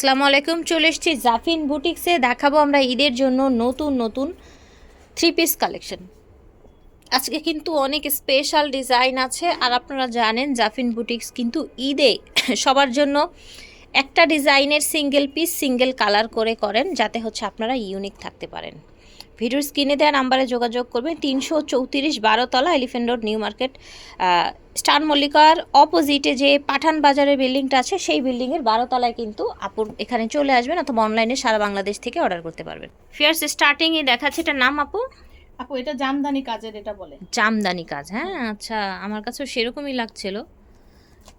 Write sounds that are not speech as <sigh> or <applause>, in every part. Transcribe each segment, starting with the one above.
আসসালামু আলাইকুম, চলে এসেছি জাফিন বুটিক্সে। দেখাবো আমরা ঈদের জন্য নতুন নতুন থ্রি পিস কালেকশন আজকে কিন্তু অনেক স্পেশাল ডিজাইন আছে, আর আপনারা জানেন জাফিন বুটিক্স কিন্তু ঈদে সবার জন্য একটা ডিজাইনের সিঙ্গেল পিস সিঙ্গেল কালার করে করেন যাতে হচ্ছে আপনারা ইউনিক থাকতে পারেন। ভিডিওর স্ক্রিনে দেওয়া নাম্বারে যোগাযোগ করবেন তিনশো চৌত্রিশ বারোতলা elephant road new market star মল্লিকার অপোজিটে যে পাঠান বাজারের বিল্ডিংটা আছে সেই বিল্ডিংয়ের বারোতলায় কিন্তু আপুর এখানে চলে আসবেন অথবা অনলাইনে সারা বাংলাদেশ থেকে অর্ডার করতে পারবেন। ফিয়ার্স স্টার্টিংয়ে দেখাচ্ছে এটার নাম আপু? আপু এটা জামদানি কাজের এটা বলে। জামদানি কাজ হ্যাঁ আচ্ছা আমার কাছেও সেরকমই লাগছিল।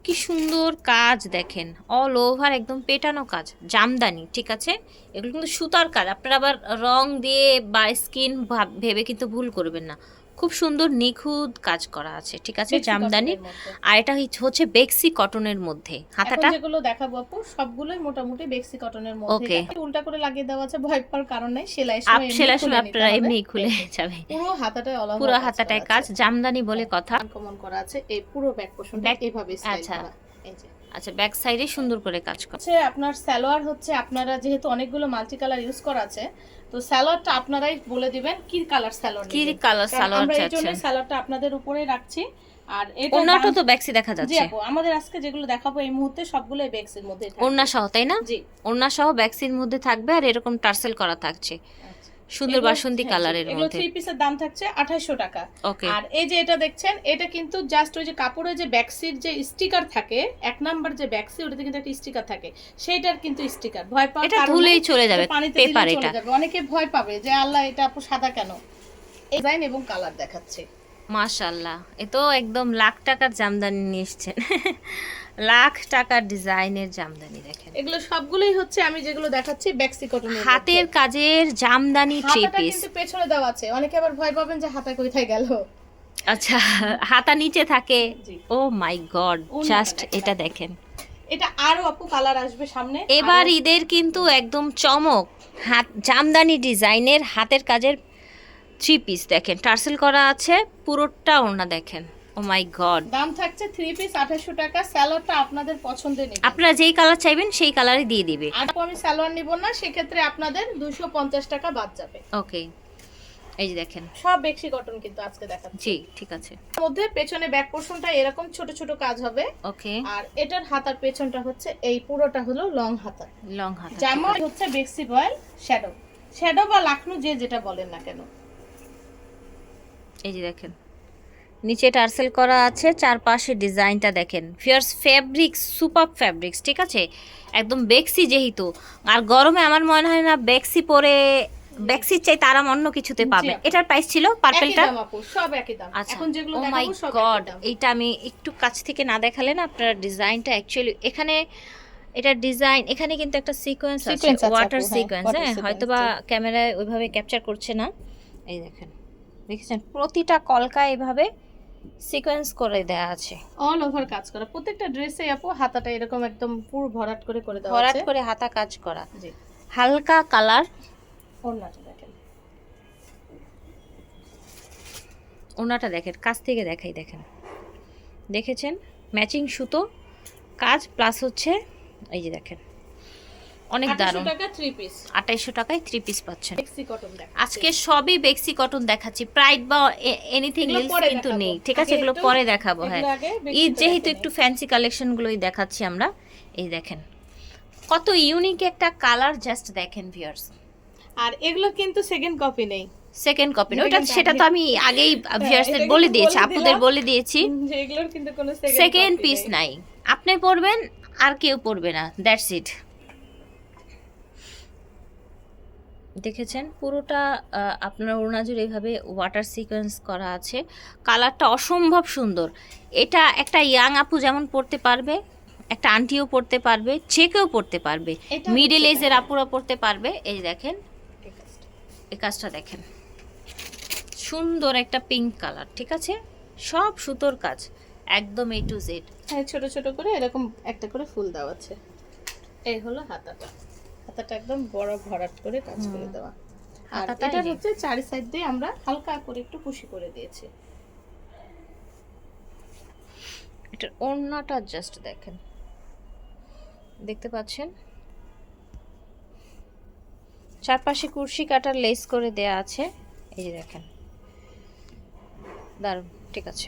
কি সুন্দর কাজ দেখেন। অল ওভার একদম পেটানো কাজ। জামদানি, ঠিক আছে? এগুলো কিন্তু সুতার কাজ। আপনারা আবার রং দিয়ে বা স্কিন ভেবে কিন্তু ভুল করবেন না। খুব সুন্দর নিখুঁত কাজ করা আছে ঠিক আছে? জামদানি। আর এটা হচ্ছে- বেক্সি কটনের মধ্যে। হাতাটা? যেগুলো দেখাবো আপু সবগুলোই মোটামুটি বেক্সি কটনের মধ্যে. এটা উল্টা করে লাগিয়ে দেওয়া আছে? ভয় পাওয়ার কারণ নাই সেলাই সময় এমনি সেলাই সময় আপনারা। এমনি খুলে যাবে। পুরো হাতাটায় অল পুরো হাতাটায় কাজ জামদানি বলে কথা। কমন করা আছে এই পুরো ব্যাক পোর্শনটা এইভাবে আচ্ছা। এই যে। আচ্ছা ব্যাক সাইডে সুন্দর করে কাজ করা। হচ্ছে আপনার সালোয়ার হচ্ছে আপনারা যেহেতু অনেকগুলো মাল্টি কালার ইউজ করা আছে তো সালোয়ারটা আপনারাই বলে দিবেন কি কালার সালোয়ার কি কালার সালোয়ার আমরা এই জন্য সালোয়ারটা আপনাদের উপরে রাখছি। আর এটা ওনাটা তো ব্যাক্সি দেখা জি যাচ্ছে। আপু আমাদের আজকে যেগুলো দেখাবো এই মুহূর্তে সবগুলোই বেক্সের মধ্যে থাকবে। ওড়না সহ তাই না? জি। ওড়না সহ ব্যাক্সির মধ্যে থাকবে আর এরকম টার্সেল করা থাকছে। আচ্ছা। সুন্দর বাসন্তী হ্যাঁ, কালারের এগুলো থ্রি পিসের দাম থাকছে আঠাইশো টাকা। আর এই যে এটা দেখছেন এটা কিন্তু জাস্ট ওই যে কাপড়ের যে ব্যাকসির যে স্টিকার থাকে এক নাম্বার যে ব্যাকসি ওটাতে কিন্তু একটা স্টিকার থাকে। সেইটার কিন্তু স্টিকার ভয় পাওয়ার এটা ধুলেই চলে যাবে পানিতে পেপার এটা। চলে যাবে। অনেকে ভয় পাবে যে আল্লাহ এটা আপু সাদা কেন? ডিজাইন এবং কালার দেখাচ্ছে। মাশাল্লাহ এ তো একদম লাখ টাকার জামদানি নিয়ে এসছেন। লাখ টাকার ডিজাইনের জামদানি দেখেন। এগুলো সবগুলোই হচ্ছে আমি যেগুলো দেখাচ্ছি ব্যাকসি কটনের হাতের কাজের জামদানি থ্রি পিস কিন্তু পেছনে দেওয়া আছে। অনেকে আবার ভয় পাবেন যে হাতা কোথায় গেল। আচ্ছা হাতা নিচে থাকে। ও মাই গড জাস্ট এটা দেখেন। এটা আরও আপু কালার আসবে সামনে। এবার ঈদের কিন্তু একদম চমক। হাত জামদানি ডিজাইনের হাতের কাজের থ্রি পিস দেখেন। টার্সেল করা আছে পুরোটা ওড়না দেখেন। ও মাই গড দাম থাকছে থ্রি পিস আঠাশশো টাকা। স্যালোয়ারটা আপনাদের পছন্দের নেবেন আপনারা যেই কালার চাইবেন সেই কালারই দিয়ে দিবে। আর আমি সালোয়ার নিব না সেক্ষেত্রে আপনাদের দুশো পঞ্চাশ টাকা বাদ যাবে। ওকে এই যে দেখেন। সব বেক্সি কটন কিন্তু আজকে দেখাচ্ছি। জি ঠিক আছে। মধ্যে পেছনে ব্যাক পোর্শনটা এরকম ছোট ছোট কাজ হবে। ওকে আর এটার হাতার পেছনটা হচ্ছে এই পুরোটা হলো লং হাতা। লং হাতা জামা হচ্ছে বেক্সি রয়্যাল শ্যাডো শ্যাডো বা লাখনু যে যেটা বলেন না কেন। এই যে দেখেন। নিচে টার্সেল করা আছে চারপাশে ডিজাইনটা দেখেন। ফিয়ার্স ফ্যাব্রিক্স সুপার ফ্যাব্রিক্স ঠিক আছে? একদম বেক্সি যেহেতু। আর গরমে আমার মনে হয় না বেক্সি পরে বেক্সির চাই তারা অন্য কিছুতে পাবে। এটার প্রাইস ছিল পার্পেলটা সব একই দাম। আচ্ছা। এখন যেগুলো ও মাই গড এইটা আমি একটু কাছ থেকে না দেখালে না আপনার ডিজাইনটা অ্যাকচুয়ালি এখানে এটা ডিজাইন এখানে কিন্তু একটা সিকোয়েন্স আছে ওয়াটার হ্যাঁ, সিকোয়েন্স হ্যাঁ sequence, হয়তো বা ক্যামেরায় ওইভাবে ক্যাপচার করছে না। এই দেখেন দেখেছেন? প্রতিটা কলকা এভাবে সিকোয়েন্স করে দেওয়া আছে। অল ওভার কাজ করা। প্রত্যেকটা ড্রেসে আপু হাতাটা এরকম একদম পুরো ভরাট করে করে দেওয়া ভরাট করে হাতা কাজ করা। জি। হালকা কালার ওড়নাটা দেখেন। ওনাটা দেখেন কাছ থেকে দেখাই দেখেন। দেখেছেন? ম্যাচিং সুতো কাজ প্লাস হচ্ছে এই যে দেখেন। অনেক 2800 দারুণ। আঠাইশশো টাকায় থ্রি পিস পাচ্ছেন। আজকে সবই বেক্সি কটন দেখাচ্ছি। প্রাইড বা এনিথিং কিন্তু নেই। ঠিক আছে এগুলো পরে দেখাবো হ্যাঁ। ঈদ যেহেতু একটু। ফ্যান্সি কালেকশনগুলোই দেখাচ্ছি আমরা এই দেখেন। কত ইউনিক একটা কালার জাস্ট দেখেন ভিউয়ার্স আর এগুলো কিন্তু সেকেন্ড কপি নেই। সেকেন্ড কপি ওটা সেটা তো আমি আগেই ভিউয়ার্সদের বলে দিয়েছি আপুদের বলে দিয়েছি। <laughs> এগুলোর কিন্তু কোনো সেকেন্ড পিস নাই। আপনি পড়বেন আর কেউ পড়বে না। দ্যাটস ইট দেখেছেন পুরোটা আপনার অরুণাচল এইভাবে ওয়াটার সিকোয়েন্স করা আছে। কালারটা অসম্ভব সুন্দর। এটা একটা ইয়াং আপু যেমন পড়তে পারবে একটা আন্টিও পড়তে পারবে কেউ পড়তে পারবে। মিডল এজের আপুরা পড়তে পারবে। এই দেখেন এই কাজটা। দেখেন। সুন্দর একটা পিঙ্ক কালার ঠিক আছে? সব সুতোর কাজ একদম এ টু জেড হ্যাঁ ছোট ছোট করে এরকম একটা করে ফুল দেওয়া আছে। এই হলো হাতাটা। হাতাটা একদম বড় ভরাট করে কাজ করে দেওয়া। আর এটা হচ্ছে চারি সাইড দিয়ে আমরা হালকা করে একটু খুশি করে দিয়েছি। এটার ওড়নাটা জাস্ট দেখেন। দেখতে পাচ্ছেন? চারপাশে কুর্সি কাটার লেস করে দেয়া আছে। এই যে দেখেন। দারুণ ঠিক আছে।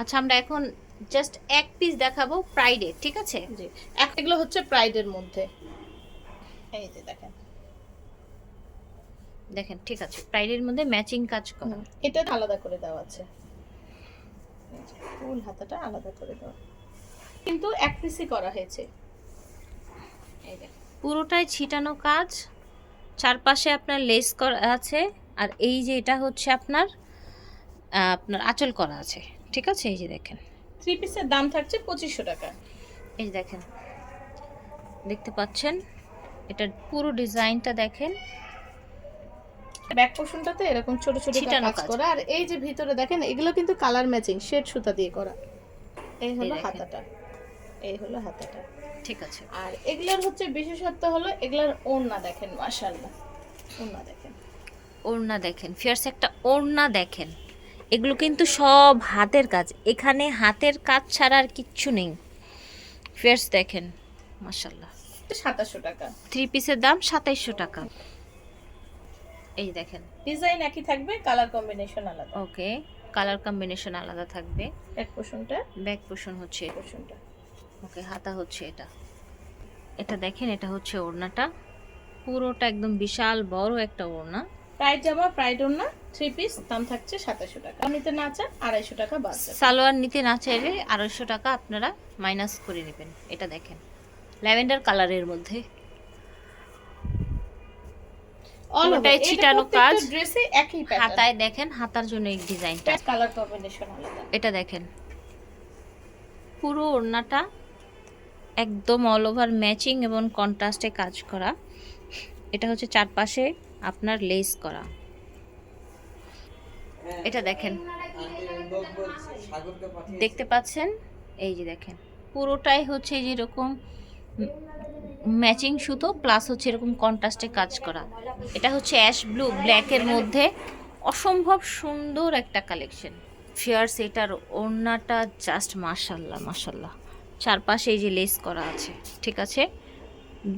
আচ্ছা আমরা এখন জাস্ট এক পিস দেখাবো প্রাইডে ঠিক আছে? জি। এগুলো হচ্ছে প্রাইডের মধ্যে। এই যে দেখেন। দেখেন ঠিক আছে। প্রাইডের মধ্যে ম্যাচিং কাজ করা। এটা আলাদা করে দেওয়া আছে। ফুল হাতাটা আলাদা করে দেওয়া। কিন্তু এক পিসই করা হয়েছে। এই দেখেন পুরোটাই ছিটানো কাজ। চারপাশে আপনার লেস করা আছে। আর এই যে এটা হচ্ছে আপনার আপনার আঁচল করা আছে। ঠিক আছে? এই যে দেখেন। থ্রি পিসের দাম থাকছে পঁচিশশো টাকা। এই দেখেন দেখতে পাচ্ছেন? এটার পুরো ডিজাইনটা দেখেন। ব্যাক পোর্শনটাতে এরকম ছোট ছোট কাজ। করা। আর এই যে ভিতরে দেখেন এগুলো কিন্তু কালার ম্যাচিং শেড সুতা দিয়ে করা। এই হলো হাতাটা। এই হলো হাতাটা। ঠিক আছে। আর এগুলোর হচ্ছে বিশেষত্ব হলো এগুলোর ওড়না দেখেন মাশাআল্লাহ। ওড়না দেখেন। ওড়না দেখেন ফিয়ার্স একটা ওড়না দেখেন। এগুলো কিন্তু সব হাতের কাজ। এখানে হাতের কাজ ছাড়া আর কিচ্ছু নেই। ফিয়ার্স দেখেন মাসাল্লাহ সাতাশশো টাকা। থ্রি পিসের দাম সাতাইশশো টাকা। এই দেখেন। ডিজাইন একই থাকবে কালার কম্বিনেশন আলাদা। ওকে কালার কম্বিনেশন আলাদা থাকবে। ব্যাক পোর্শনটা ব্যাক পোষণ হচ্ছে। পোর্শনটা ওকে হাতা হচ্ছে এটা। এটা দেখেন এটা হচ্ছে ওড়নাটা। পুরোটা একদম বিশাল বড় একটা ওড়না। প্রাইড জামা প্রাইড ওড়না। থ্রি পিস দাম থাকছে সাতাশশো টাকা। নিতে না চান আড়াইশো টাকা সালোয়ার নিতে না চাইলে আড়াইশো টাকা আপনারা মাইনাস করে নেবেন। এটা দেখেন ল্যাভেন্ডার কালারের মধ্যে। পুরোটাই ছিটানো কাজ। ড্রেসে একই হাতায় দেখেন হাতার জন্য এই ডিজাইনটা। কালার কম্বিনেশন আলাদা। এটা দেখেন পুরো ওড়নাটা একদম অল ওভার ম্যাচিং এবং কন্ট্রাস্টে কাজ করা। এটা হচ্ছে চারপাশে আপনার লেস করা। এটা দেখেন। দেখতে পাচ্ছেন? এই যে দেখেন। পুরোটাই হচ্ছে যেরকম ম্যাচিং সুতো, প্লাস হচ্ছে এরকম কন্ট্রাস্টে কাজ করা। এটা হচ্ছে অ্যাশ ব্লু ব্ল্যাকের মধ্যে। অসম্ভব সুন্দর একটা কালেকশন। ফিয়ার্স, এটার ওড়নাটা জাস্ট মাশাল্লাহ মাশাল্লাহ। চারপাশে এই যে লেস করা আছে, ঠিক আছে?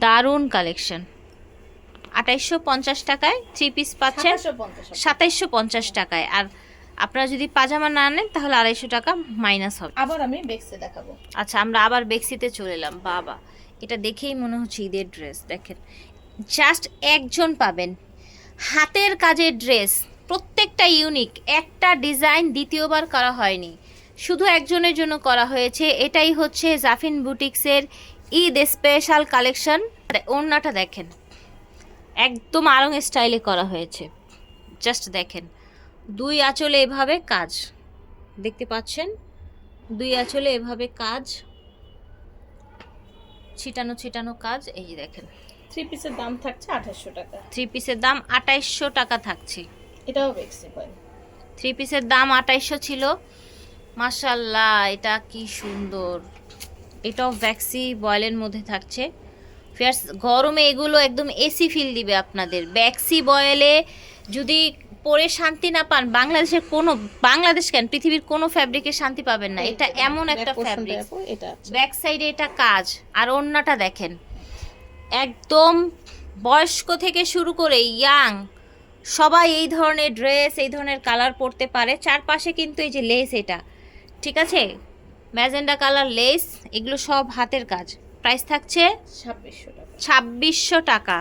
দারুণ কালেকশন। আঠাইশশো পঞ্চাশ টাকায় থ্রি পিস পাচ্ছেন। সাতাইশশো পঞ্চাশ টাকায়। আর আপনারা যদি পাজামা না নেন তাহলে আড়াইশো টাকা মাইনাস হবে। আবার আমি বেক্সে দেখাবো। আচ্ছা আমরা আবার বেক্সিতে চলে এলাম। বাবা এটা দেখেই মনে হচ্ছে ঈদের ড্রেস দেখেন। জাস্ট একজন পাবেন। হাতের কাজের ড্রেস প্রত্যেকটা ইউনিক একটা ডিজাইন দ্বিতীয়বার করা হয়নি। শুধু একজনের জন্য করা হয়েছে। এটাই হচ্ছে জাফিন বুটিক্সের ঈদ স্পেশাল কালেকশন ওড়নাটা দেখেন। একদম আরং স্টাইলে করা হয়েছে। জাস্ট দেখেন দুই আঁচলে এভাবে কাজ। দেখতে পাচ্ছেন? দুই আঁচলে এভাবে কাজ। ছিটানো ছিটানো কাজ। এই যে দেখেন। থ্রি পিসের দাম থাকছে আঠাশশো টাকা। থ্রি পিসের দাম আঠাইশশো টাকা থাকছে। এটাও বেক্সে থ্রি পিসের দাম আঠাইশশো ছিল। মাশাল্লাহ এটা কি সুন্দর। এটাও ভ্যাক্সি বয়েলের মধ্যে থাকছে। ফিয়ার্স গরমে এগুলো একদম এসি ফিল দিবে আপনাদের। ব্যাক্সি বয়েলে যদি পরে শান্তি না পান বাংলাদেশের কোনো বাংলাদেশ কেন? পৃথিবীর কোনো ফ্যাব্রিকে শান্তি পাবেন না। এটা এমন একটা ফ্যাব্রিক এটা ব্যাক সাইডে এটা কাজ। আর অন্যটা দেখেন। একদম বয়স্ক থেকে শুরু করে ইয়াং সবাই এই ধরনের ড্রেস এই ধরনের কালার পরতে পারে। চারপাশে কিন্তু এই যে লেস এটা। ঠিক আছে? ম্যাজেন্ডা কালার লেস এগুলো সব হাতের কাজ। প্রাইস থাকছে ছাব্বিশশো টাকা। ছাব্বিশশো টাকা।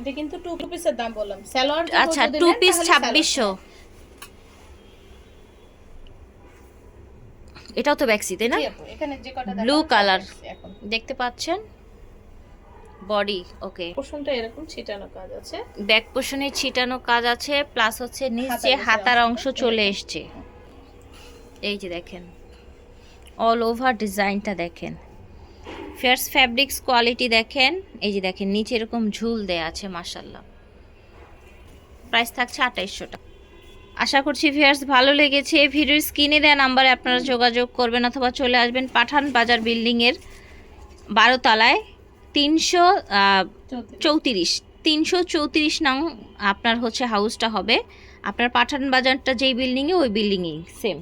এটা কিন্তু টু পিসের দাম বললাম। সালোয়ার আচ্ছা টু পিস ছাব্বিশশো। এটাও তো ব্যাক্সি তাই না? Baxi এখন দেখতে পাচ্ছেন? বডি ওকে পোর্শনটা এরকম ছিটানো কাজ আছে। ব্যাক পোষণে ছিটানো কাজ আছে প্লাস হচ্ছে নিচে হাতার অংশ চলে এসছে। এই যে দেখেন অল ওভার ডিজাইনটা দেখেন। ফেয়ার্স ফ্যাব্রিক্স কোয়ালিটি দেখেন। এই যে দেখেন নিচে এরকম ঝুল দেয়া আছে মাসাল্লাহ প্রাইস থাকছে আঠাইশশো টাকা। আশা করছি ভিউয়ার্স ভালো লেগেছে। ভিডিওর স্ক্রিনে দেওয়া নাম্বারে আপনারা যোগাযোগ করবেন অথবা চলে আসবেন পাঠান বাজার বিল্ডিংয়ের বারো তলায় তিনশো চৌত্রিশ। চৌত্রিশ। তিনশো চৌত্রিশ নং আপনার হচ্ছে হাউসটা হবে। আপনার পাঠান বাজারটা যেই বিল্ডিংয়ে ওই বিল্ডিংয়েই সেম